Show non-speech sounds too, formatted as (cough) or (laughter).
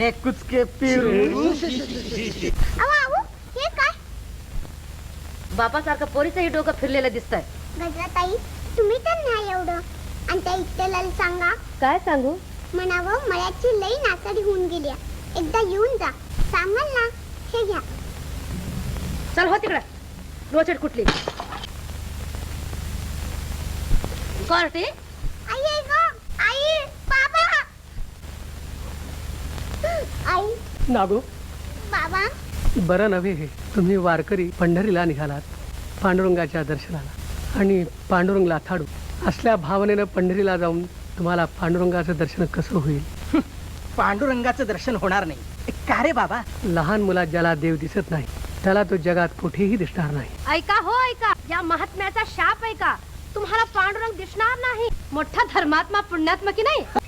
हे कुचके पिरू अहो हे काय? बापासारखं पोरीचंही डोकं फिरलेलं दिसतंय. गजराताई तुम्ही तर नाही एवढं. आणि त्या इट्टलाला सांगा. काय सांगू? म्हणावं मळ्याची लई नासाडी होऊन गेली आहे. एकदा येऊन जा. सांगाल ना? हे घ्या. चल हो तिकडे. रोचड कुठली? कोर्टी? आई आई गं, आई बाबा आई नागो? बाबा? बरं नव्हे हे. तुम्ही वारकरी पंढरीला निघालात पांडुरंगाच्या दर्शनाला. आणि पांडुरंग लाथाडू असल्या भावनेनं पंढरीला जाऊन तुम्हाला पांडुरंगाचं दर्शन कसं होईल? (laughs) पांडुरंगाचं दर्शन होणार नाही. का रे बाबा? लहान मुलात ज्याला देव दिसत नाही त्याला तो जगात कुठेही दिसणार नाही. ऐका हो ऐका. या महात्म्याचा शाप ऐका. तुम्हाला पांडुरंग दिसणार नाही. मोठा धर्मात्मा पुण्यात्मा की नाही?